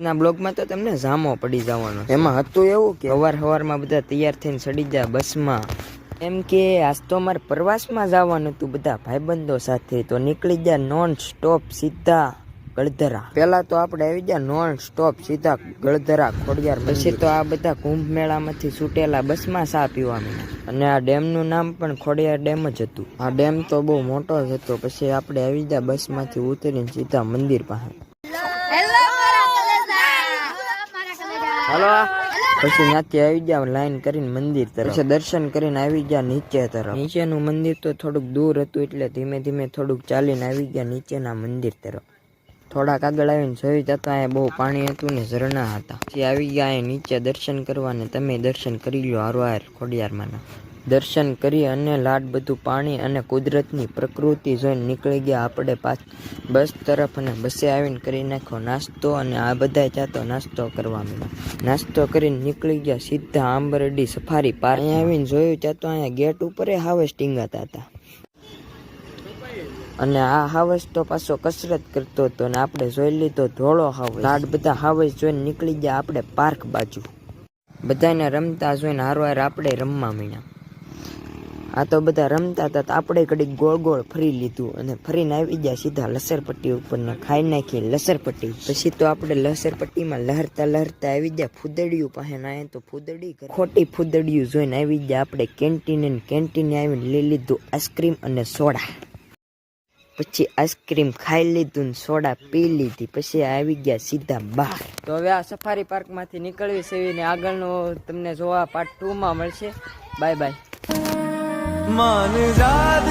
ના બ્લોગમાં તો તમને જામો પડી જવાનો એમાં હતું એવું કે અવાર હવારમાં બધા તૈયાર થઈને ચડી જાય બસમાં. એમ કે આજ તો અમારે પ્રવાસમાં જવાનું હતું બધા ભાઈબંધો સાથે. તો નીકળી ગયા નોન સ્ટોપ સીધા ગળધરા. પેલા તો આપણે આવી ગયા નોન સ્ટોપ સીધા ગળધરા ખોડિયાર પછી તો આ બધા કુંભ મેળામાંથી છૂટેલા બસમાં સા પીવા મળ્યા અને આ ડેમનું નામ પણ ખોડિયાર ડેમ જ હતું. આ ડેમ તો બહુ મોટો જ હતો. પછી આપણે આવી ગયા બસમાંથી ઉતરીને સીધા મંદિર પાસે. હાલો. પછી ત્યાંથી આવી ગયા લાઈન કરીને મંદિર તરફ. પછી દર્શન કરીને આવી ગયા નીચે તરફ. નીચેનું મંદિર તો થોડુંક દૂર હતું એટલે ધીમે ધીમે થોડુંક ચાલીને આવી ગયા નીચેના મંદિર તરફ. થોડાક આગળ આવીને જોઈ જતા એ બહુ પાણી હતું ને ઝરણા હતા. પછી આવી ગયા એ નીચે દર્શન કરવા ને તમે દર્શન કરી લો હારવાર ખોડિયારમાંના દર્શન કરી અને લાડ બધું પાણી અને કુદરતની પ્રકૃતિ જોઈને નીકળી ગયા. આપણે પાછ બસ તરફ અને બસે આવીને કરી નાખ્યો નાસ્તો અને આ બધા જાતો નાસ્તો કરવા માંડ્યા. નાસ્તો કરીને નીકળી ગયા સીધા આંબરડી સફારી પાર. અહીંયા આવીને જોયું ત્યાં તો અહીંયા ગેટ ઉપર હાવે ટીંગાતા હતા અને આ હાવસ તો પાછો કસરત કરતો હતો ને આપણે જોઈ લીધો ધોળો હાવસ લાડ બધા હાવસ જોઈને નીકળી ગયા આપણે પાર્ક બાજુ. બધાને રમતા જોઈને હારવાર આપણે રમવા માંડ્યા. આ તો બધા રમતા હતા આપણે ઘડીક ગોળ ગોળ ફરી લીધું અને ફરીને આવી ગયા સીધા લસરપટ્ટી ઉપરને. ખાઈ નાખી લસરપટ્ટી. પછી તો આપણે લસરપટ્ટીમાં લહેરતા લહેરતા આવી ગયા ફૂદડિયું પાસે ના તો ફૂદડી ખોટી ફૂદડિયું જોઈને આવી ગયા આપણે કેન્ટીને કેન્ટીને આવીને લઈ લીધું આઈસ્ક્રીમ અને સોડા. પછી આઈસ્ક્રીમ ખાઈ લીધું સોડા પી લીધી. પછી આવી ગયા સીધા બહાર. તો હવે આ સફારી પાર્કમાંથી નીકળવી છે ને આગળનું તમને જોવા પાર્ટ ટુમાં મળશે. બાય બાય मान जाद